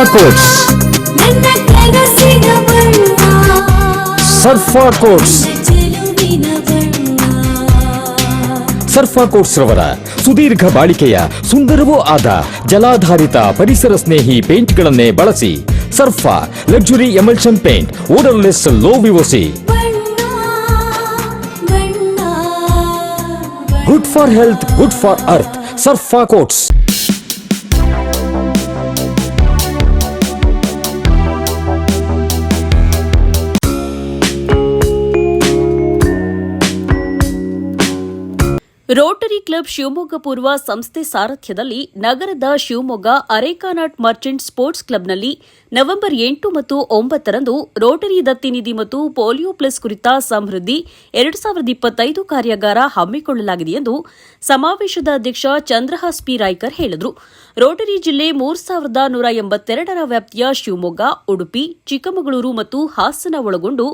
ಸರ್ಫಾ quotes ನನ್ನ ಕನಸಿನ ಬಣ್ಣ ಸರ್ಫಾ ಕೋಟ್ಸ್ ಚೆಲುವಿನ ಬಣ್ಣ ಸರ್ಫಾ ಕೋಟ್ಸ್ ರವರ ಸುದೀರ್ಘ ಬಾಳಿಕೆಯ ಸುಂದರವೂ ಆದ ಜಲಾಧಾರಿತ ಪರಿಸರ ಸ್ನೇಹಿ ಪೇಂಟ್ಗಳನ್ನೇ ಬಳಸಿ Surfa luxury emulsion paint odourless low VOC ಬಣ್ಣ ಬಣ್ಣ good for health good for earth Surfa Coats Rotary club Shivamogga ಪೂರ್ವ ಸಂಸ್ಥೆ ಸಾರಥ್ಯದಲ್ಲಿ ನಗರದ ಶಿವಮೊಗ್ಗ ಅರೇಕಾನಾಟ್ ಮರ್ಚೆಂಟ್ ಸ್ಪೋರ್ಟ್ಸ್ ಕ್ಲಬ್ನಲ್ಲಿ ನವೆಂಬರ್ ಎಂಟು ಮತ್ತು ಒಂಬತ್ತರಂದು ರೋಟರಿ ದತ್ತಿನಿಧಿ ಮತ್ತು ಪೋಲಿಯೋ ಪ್ಲಸ್ ಕುರಿತ ಸಮೃದ್ಧಿ ಎರಡು ಸಾವಿರದ ಇಪ್ಪತ್ತೈದು ಕಾರ್ಯಾಗಾರ ಹಮ್ಮಿಕೊಳ್ಳಲಾಗಿದೆ ಎಂದು ಸಮಾವೇಶದ ಅಧ್ಯಕ್ಷ ಚಂದ್ರಹಾಸ್ ಪಿ. ರಾಯ್ಕರ್ ಹೇಳಿದರು. ರೋಟರಿ ಜಿಲ್ಲೆ ಮೂರು ಸಾವಿರದ ನೂರ ಎಂಬತ್ತೆರಡರ ವ್ಯಾಪ್ತಿಯ ಶಿವಮೊಗ್ಗ, ಉಡುಪಿ, ಚಿಕ್ಕಮಗಳೂರು ಮತ್ತು ಹಾಸನ ಒಳಗೊಂಡು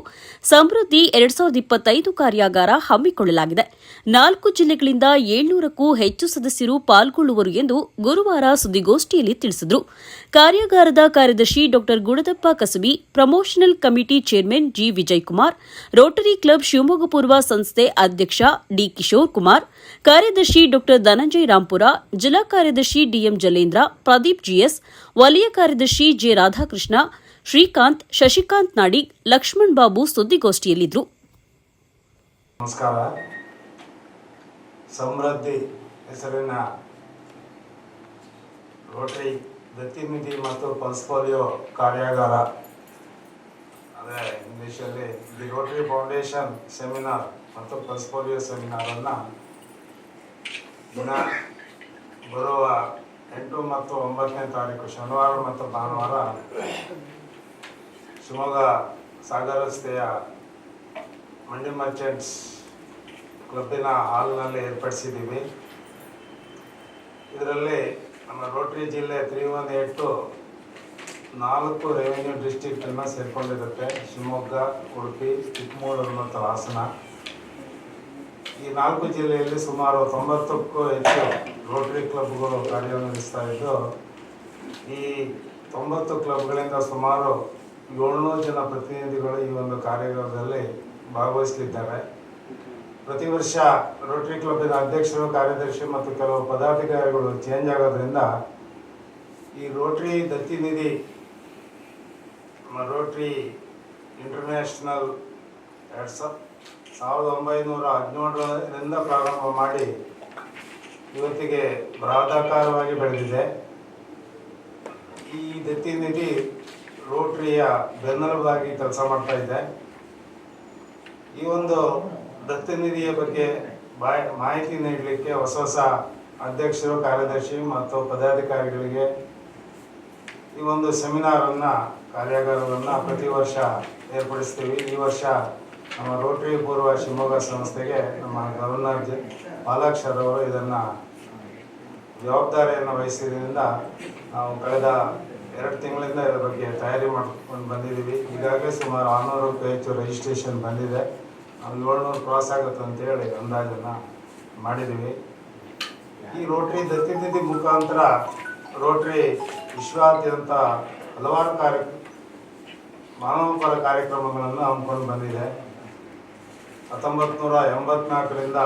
ಸಮೃದ್ಧಿ ಎರಡು ಸಾವಿರದ ಇಪ್ಪತ್ತೈದು ಕಾರ್ಯಾಗಾರ ಹಮ್ಮಿಕೊಳ್ಳಲಾಗಿದೆ. ನಾಲ್ಕು ಜಿಲ್ಲೆಗಳಿಂದ ಏಳ್ನೂರಕ್ಕೂ ಹೆಚ್ಚು ಸದಸ್ಯರು ಪಾಲ್ಗೊಳ್ಳುವರು ಎಂದು ಗುರುವಾರ ಸುದ್ದಿಗೋಷ್ಠಿಯಲ್ಲಿ ತಿಳಿಸಿದರು. ಕಾರ್ಯಾಗಾರದ ಕಾರ್ಯದರ್ಶಿ ಡಾ Gudadappa Kasabi, promotional committee chairman G Vijay Kumar Rotary club Shivamogga ಪೂರ್ವ ಸಂಸ್ಥೆ ಅಧ್ಯಕ್ಷ ಡಿ ಕಿಶೋರ್ ಕುಮಾರ್, ಕಾರ್ಯದರ್ಶಿ ಡಾ ಧನಂಜಯ ರಾಂಪುರ, ಜಿಲ್ಲಾ ಕಾರ್ಯದರ್ಶಿ ಡಿಎಂ ಜಲೇಂದ್ರ, ಪ್ರದೀಪ್ ಜಿಎಸ್, ವಲಯ ಕಾರ್ಯದರ್ಶಿ ಜೆ ರಾಧಾಕೃಷ್ಣ, ಶ್ರೀಕಾಂತ್, ಶಶಿಕಾಂತ್ ನಾಡಿಗ್, ಲಕ್ಷ್ಮಣ್ ಬಾಬು ಸುದ್ದಿಗೋಷ್ಠಿಯಲ್ಲಿದ್ದರು ನಮಸ್ಕಾರ. ಸಮೃದ್ಧಿ ಹೆಸರಿನ ರೋಟರಿ ದತ್ತಿನಿಧಿ ಮತ್ತು ಪಲ್ಸ್ ಪೋಲಿಯೋ ಕಾರ್ಯಾಗಾರ. ಅದೇ, ಇಂಗ್ಲೀಷಲ್ಲಿ ದಿ ರೋಟರಿ ಫೌಂಡೇಶನ್ ಸೆಮಿನಾರ್ ಮತ್ತು ಪಲ್ಸ್ ಪೋಲಿಯೋ ಸೆಮಿನಾರನ್ನು ದಿನ ಬರುವ ಎಂಟು ಮತ್ತು ಒಂಬತ್ತನೇ ತಾರೀಕು, ಶನಿವಾರ ಮತ್ತು ಭಾನುವಾರ ಶಿವಮೊಗ್ಗ ಸಾಗರ ರಸ್ತೆಯ ಮಂಡಿ ಮರ್ಚೆಂಟ್ಸ್ ಕ್ಲಬ್ಬಿನ ಹಾಲ್ನಲ್ಲಿ ಏರ್ಪಡಿಸಿದ್ದೀವಿ. ಇದರಲ್ಲಿ ನಮ್ಮ ರೋಟರಿ ಜಿಲ್ಲೆ ತ್ರೀ ಒನ್ ಏಟು ನಾಲ್ಕು ರೆವಿನ್ಯೂ ಡಿಸ್ಟಿಕ್ಟನ್ನು ಸೇರಿಕೊಂಡಿರುತ್ತೆ. ಶಿವಮೊಗ್ಗ, ಉಡುಪಿ, ಚಿಕ್ಕಮಗಳೂರು ಮತ್ತು ಹಾಸನ. ಈ ನಾಲ್ಕು ಜಿಲ್ಲೆಯಲ್ಲಿ ಸುಮಾರು ತೊಂಬತ್ತಕ್ಕೂ ಹೆಚ್ಚು ರೋಟರಿ ಕ್ಲಬ್ಗಳು ಕಾರ್ಯನಿರ್ವಹಿಸ್ತಾ ಇದ್ದು, ಈ ತೊಂಬತ್ತು ಕ್ಲಬ್ಗಳಿಂದ ಸುಮಾರು ಏಳ್ನೂರು ಜನ ಪ್ರತಿನಿಧಿಗಳು ಈ ಒಂದು ಕಾರ್ಯಕ್ರಮದಲ್ಲಿ ಭಾಗವಹಿಸಲಿದ್ದಾರೆ. ಪ್ರತಿ ವರ್ಷ ರೋಟರಿ ಕ್ಲಬ್ಬಿನ ಅಧ್ಯಕ್ಷರು, ಕಾರ್ಯದರ್ಶಿ ಮತ್ತು ಕೆಲವು ಪದಾಧಿಕಾರಿಗಳು ಚೇಂಜ್ ಆಗೋದ್ರಿಂದ ಈ ರೋಟರಿ ದತ್ತಿ ನಿಧಿ ರೋಟರಿ ಇಂಟರ್ನ್ಯಾಷನಲ್ ಎರಡು ಸಾವಿರ ಸಾವಿರದ ಒಂಬೈನೂರ ಹದಿನೇಳರಿಂದ ಪ್ರಾರಂಭ ಮಾಡಿ ಇವತ್ತಿಗೆ ಬೃಹದಾಕಾರವಾಗಿ ಬೆಳೆದಿದೆ. ಈ ದತ್ತಿ ನಿಧಿ ರೋಟ್ರಿಯ ಬೆನ್ನೆಲುಬಾಗಿ ಕೆಲಸ ಮಾಡ್ತಾ ಇದೆ. ಈ ಒಂದು ದತ್ತಿನಿಧಿಯ ಬಗ್ಗೆ ಮಾಹಿತಿ ನೀಡಲಿಕ್ಕೆ ಹೊಸ ಹೊಸ ಅಧ್ಯಕ್ಷರು, ಕಾರ್ಯದರ್ಶಿ ಮತ್ತು ಪದಾಧಿಕಾರಿಗಳಿಗೆ ಈ ಒಂದು ಸೆಮಿನಾರನ್ನು, ಕಾರ್ಯಾಗಾರವನ್ನು ಪ್ರತಿ ವರ್ಷ ಏರ್ಪಡಿಸ್ತೀವಿ. ಈ ವರ್ಷ ನಮ್ಮ ರೋಟರಿ ಪೂರ್ವ ಶಿವಮೊಗ್ಗ ಸಂಸ್ಥೆಗೆ ನಮ್ಮ ಗವರ್ನರ್ ಜ ಪಾಲಾಕ್ಷರವರು ಇದನ್ನು ಜವಾಬ್ದಾರಿಯನ್ನು ವಹಿಸಿದ್ರಿಂದ ನಾವು ಕಳೆದ ಎರಡು ತಿಂಗಳಿಂದ ಇದರ ಬಗ್ಗೆ ತಯಾರಿ ಮಾಡ್ಕೊಂಡು ಬಂದಿದ್ದೀವಿ. ಈಗಾಗಲೇ ಸುಮಾರು ಆರುನೂರಕ್ಕೂ ಹೆಚ್ಚು ರಿಜಿಸ್ಟ್ರೇಷನ್ ಬಂದಿದೆ. ನಾವು ಏಳ್ನೂರು ಕ್ರಾಸ್ ಆಗುತ್ತೆ ಅಂತೇಳಿ ಅಂದಾಜನ್ನು ಮಾಡಿದ್ದೀವಿ. ಈ ರೋಟ್ರಿ ದತ್ತಿನಿಧಿ ಮುಖಾಂತರ ರೋಟ್ರಿ ವಿಶ್ವಾದ್ಯಂತ ಹಲವಾರು ಕಾರ್ಯ ಮಾನವಪರ ಕಾರ್ಯಕ್ರಮಗಳನ್ನು ಹಮ್ಮಿಕೊಂಡು ಬಂದಿದೆ. ಹತ್ತೊಂಬತ್ತು ನೂರ ಎಂಬತ್ನಾಲ್ಕರಿಂದ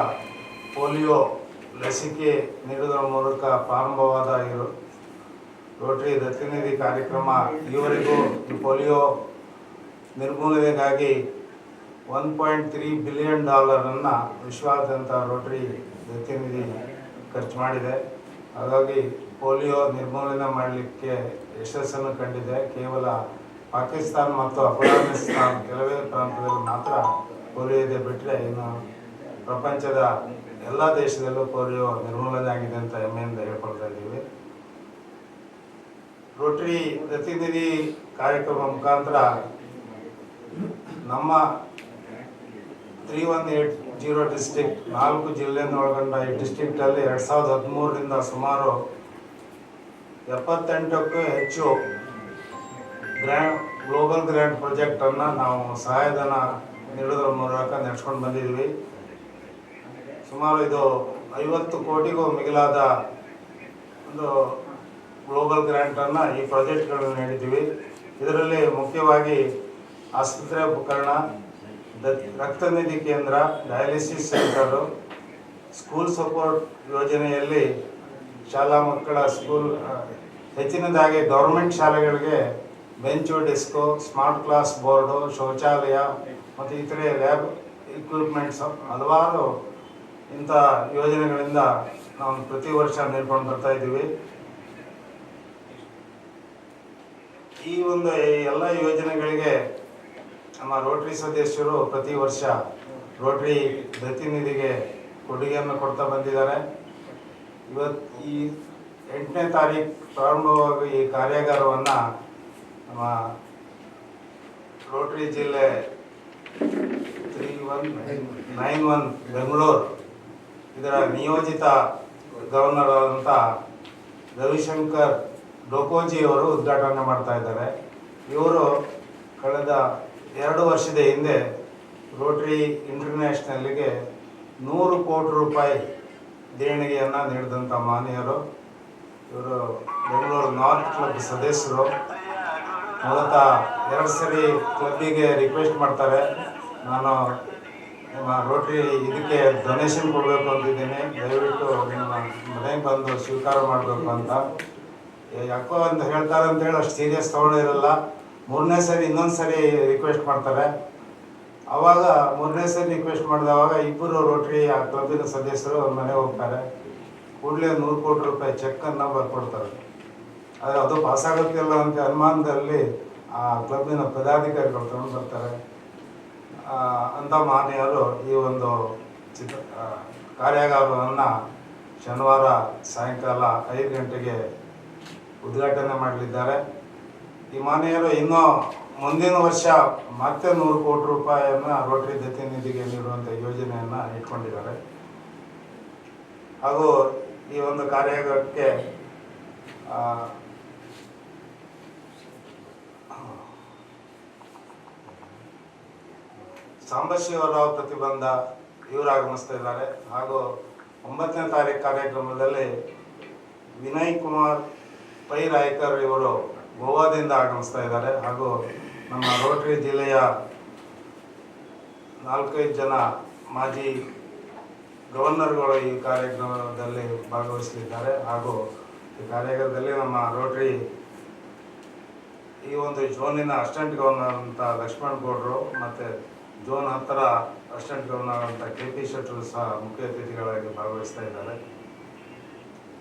ಪೋಲಿಯೋ ಲಸಿಕೆ ನೀಡುವುದರ ಮೂಲಕ ಪ್ರಾರಂಭವಾದ ಈ ರೋಟ್ರಿ ರೋಟರಿ ದತ್ತಿನಿಧಿ ಕಾರ್ಯಕ್ರಮ ಈವರೆಗೂ ಈ ಪೋಲಿಯೋ ನಿರ್ಮೂಲನೆಗಾಗಿ ಒನ್ ಪಾಯಿಂಟ್ ತ್ರೀ ಬಿಲಿಯನ್ ಡಾಲರನ್ನು ವಿಶ್ವಾದ್ಯಂತ ರೋಟರಿ ಪ್ರತಿನಿಧಿ ಖರ್ಚು ಮಾಡಿದೆ. ಹಾಗಾಗಿ ಪೋಲಿಯೋ ನಿರ್ಮೂಲನೆ ಮಾಡಲಿಕ್ಕೆ ಯಶಸ್ಸನ್ನು ಕಂಡಿದೆ. ಕೇವಲ ಪಾಕಿಸ್ತಾನ ಮತ್ತು ಅಫ್ಘಾನಿಸ್ತಾನ್ ಕೆಲವೇ ಪ್ರಾಂತದಲ್ಲಿ ಮಾತ್ರ ಪೋಲಿಯೋ ಇದೆ ಬಿಟ್ಟರೆ ಇನ್ನು ಪ್ರಪಂಚದ ಎಲ್ಲ ದೇಶದಲ್ಲೂ ಪೋಲಿಯೋ ನಿರ್ಮೂಲನೆ ಆಗಿದೆ ಅಂತ ಹೆಮ್ಮೆಯಿಂದ ಹೇಳ್ಕೊಳ್ತಾ ಇದ್ದೀವಿ. ರೋಟರಿ ಪ್ರತಿನಿಧಿ ಕಾರ್ಯಕ್ರಮ ಮುಖಾಂತರ ನಮ್ಮ three one eight zero district ನಾಲ್ಕು ಜಿಲ್ಲೆಯನ್ನು ಒಳಗೊಂಡ ಈ ಡಿಸ್ಟಿಕ್ಟಲ್ಲಿ ಎರಡು ಸಾವಿರದ ಹದಿಮೂರರಿಂದ ಸುಮಾರು ಎಪ್ಪತ್ತೆಂಟಕ್ಕೂ ಹೆಚ್ಚು ಗ್ರ್ಯಾಂಡ್ ಗ್ಲೋಬಲ್ ಗ್ರ್ಯಾಂಡ್ ಪ್ರಾಜೆಕ್ಟನ್ನು ನಾವು ಸಹಾಯಧನ ನೀಡೋದ್ರ ಮೂಲಕ ನಡೆಸ್ಕೊಂಡು ಬಂದಿದ್ವಿ ಸುಮಾರು ಇದು ಐವತ್ತು ಕೋಟಿಗೂ ಮಿಗಿಲಾದ ಒಂದು ಗ್ಲೋಬಲ್ ಗ್ರ್ಯಾಂಟನ್ನು ಈ ಪ್ರಾಜೆಕ್ಟ್ಗಳನ್ನು ನೀಡಿದ್ದೀವಿ. ಇದರಲ್ಲಿ ಮುಖ್ಯವಾಗಿ ಆಸ್ಪತ್ರೆ ಉಪಕರಣ ದ- ರಕ್ತ ನಿಧಿ ಕೇಂದ್ರ, ಡಯಾಲಿಸಿಸ್ ಸೆಂಟರು, ಸ್ಕೂಲ್ ಸಪೋರ್ಟ್ ಯೋಜನೆಯಲ್ಲಿ ಶಾಲಾ ಮಕ್ಕಳ ಸ್ಕೂಲ್ ಹೆಚ್ಚಿನದಾಗಿ ಗೌರ್ಮೆಂಟ್ ಶಾಲೆಗಳಿಗೆ bench, desk, smart class board, ಶೌಚಾಲಯ ಮತ್ತು ಇತರೆ ಲ್ಯಾಬ್ ಇಕ್ವಿಪ್ಮೆಂಟ್ಸ್ ಹಲವಾರು ಇಂಥ ಯೋಜನೆಗಳಿಂದ ನಾವು ಪ್ರತಿ ವರ್ಷ ನೀಡ್ಕೊಂಡು ಬರ್ತಾ ಇದ್ದೀವಿ. ಈ ಒಂದು ಎಲ್ಲ ಯೋಜನೆಗಳಿಗೆ ನಮ್ಮ ರೋಟರಿ ಸದಸ್ಯರು ಪ್ರತಿ ವರ್ಷ ರೋಟರಿ ಪ್ರತಿನಿಧಿಗೆ ಕೊಡುಗೆಯನ್ನು ಕೊಡ್ತಾ ಬಂದಿದ್ದಾರೆ. ಇವತ್ತು ಈ ಎಂಟನೇ ತಾರೀಕು ಪ್ರಾರಂಭವಾಗಿ ಈ ಕಾರ್ಯಾಗಾರವನ್ನು ನಮ್ಮ ರೋಟರಿ ಜಿಲ್ಲೆ three one nine one Bengaluru, ಇದರ ನಿಯೋಜಿತ ಗವರ್ನರ್ ಆದಂಥ ರವಿಶಂಕರ್ ಡೋಕೋಜಿ ಅವರು ಉದ್ಘಾಟನೆ ಮಾಡ್ತಾ ಇದ್ದಾರೆ. ಇವರು ಕಳೆದ ಎರಡು ವರ್ಷದ ಹಿಂದೆ ರೋಟರಿ ಇಂಟರ್ನ್ಯಾಷನಲ್ಗೆ ನೂರು ಕೋಟಿ ರೂಪಾಯಿ ದೇಣಿಗೆಯನ್ನು ನೀಡಿದಂಥ ಮಾನ್ಯರು. ಇವರು ಬೆಂಗಳೂರು ನಾರ್ತ್ ಕ್ಲಬ್ ಸದಸ್ಯರು. ಮೂಲತಃ ಎರಡು ಸರಿ ಕ್ಲಬ್ಬಿಗೆ ರಿಕ್ವೆಸ್ಟ್ ಮಾಡ್ತಾರೆ. ನಾನು ನಿಮ್ಮ ರೋಟ್ರಿ ಇದಕ್ಕೆ ಡೊನೇಷನ್ ಕೊಡಬೇಕು ಅಂತಿದ್ದೀನಿ. ದಯವಿಟ್ಟು ನಿಮ್ಮ ಮನೆಗೆ ಬಂದು ಸ್ವೀಕಾರ ಮಾಡಬೇಕು ಅಂತ. ಯಾಕೋ ಅಂತ ಹೇಳ್ತಾರೆ ಅಂತೇಳಿ ಅಷ್ಟು ಸೀರಿಯಸ್ ತೊಗೊಂಡಿರಲ್ಲ. ಮೂರನೇ ಸರಿ ಇನ್ನೊಂದು ಸರಿ ರಿಕ್ವೆಸ್ಟ್ ಮಾಡ್ತಾರೆ. ಅವಾಗ ಮೂರನೇ ಸರಿ ರಿಕ್ವೆಸ್ಟ್ ಮಾಡಿದವಾಗ ಇಬ್ಬರು ರೋಟ್ರಿ ಆ ಕ್ಲಬ್ಬಿನ ಸದಸ್ಯರು ಅವ್ರ ಮನೆಗೆ ಹೋಗ್ತಾರೆ. ಕೂಡಲೇ ನೂರು ಕೋಟಿ ರೂಪಾಯಿ ಚೆಕ್ಕನ್ನು ಬರ್ಕೊಡ್ತಾರೆ. ಆದರೆ ಅದು ಪಾಸ್ ಆಗುತ್ತಿಲ್ಲ ಅಂತ ಅನುಮಾನದಲ್ಲಿ ಆ ಕ್ಲಬ್ಬಿನ ಪದಾಧಿಕಾರಿಗಳು ತಗೊಂಡು ಬರ್ತಾರೆ. ಅಂಥ ಮಾನ್ಯರು ಈ ಒಂದು ಚಿತ್ರ ಕಾರ್ಯಾಗಾರವನ್ನು ಶನಿವಾರ ಸಾಯಂಕಾಲ ಐದು ಗಂಟೆಗೆ ಉದ್ಘಾಟನೆ ಮಾಡಲಿದ್ದಾರೆ. ಈ ಮಾನ್ಯರು ಇನ್ನೂ ಮುಂದಿನ ವರ್ಷ ಮತ್ತೆ ನೂರು ಕೋಟಿ ರೂಪಾಯಿಯನ್ನು ರೋಟರಿ ಪ್ರತಿನಿಧಿಗೆ ನೀಡುವಂಥ ಯೋಜನೆಯನ್ನು ಇಟ್ಕೊಂಡಿದ್ದಾರೆ. ಹಾಗೂ ಈ ಒಂದು ಕಾರ್ಯಕ್ಕೆ ಸಾಂಬಶಿವರಾವ್ ಪ್ರತಿಬಂಧ ಇವರು ಆಗಮಿಸ್ತಾ ಇದ್ದಾರೆ. ಹಾಗೂ ಒಂಬತ್ತನೇ ತಾರೀಕು ಕಾರ್ಯಕ್ರಮದಲ್ಲಿ ವಿನಯ್ ಕುಮಾರ್, ಪೈ ರಾಯ್ಕರ್ ಇವರು ಗೋವಾದಿಂದ ಆಗಮಿಸ್ತಾ ಇದ್ದಾರೆ. ಹಾಗೂ ನಮ್ಮ ರೋಟರಿ ಜಿಲ್ಲೆಯ ನಾಲ್ಕೈದು ಜನ ಮಾಜಿ ಗವರ್ನರ್ಗಳು ಈ ಕಾರ್ಯಕ್ರಮದಲ್ಲಿ ಭಾಗವಹಿಸಲಿದ್ದಾರೆ. ಹಾಗೂ ಈ ಕಾರ್ಯಕ್ರಮದಲ್ಲಿ ನಮ್ಮ ರೋಟರಿ ಈ ಒಂದು ಝೋನಿನ ಅಸ್ಟೆಂಟ್ ಗವರ್ನರ್ ಅಂತ ಲಕ್ಷ್ಮಣ್ ಗೌಡ್ರು, ಮತ್ತು ಝೋನ್ ಹತ್ತಿರ ಅಸ್ಟೆಂಟ್ ಗವರ್ನರ್ ಅಂತ ಕೆ ಪಿ ಶೆಟ್ಟರು ಸಹ ಮುಖ್ಯ ಅತಿಥಿಗಳಾಗಿ ಭಾಗವಹಿಸ್ತಾ ಇದ್ದಾರೆ.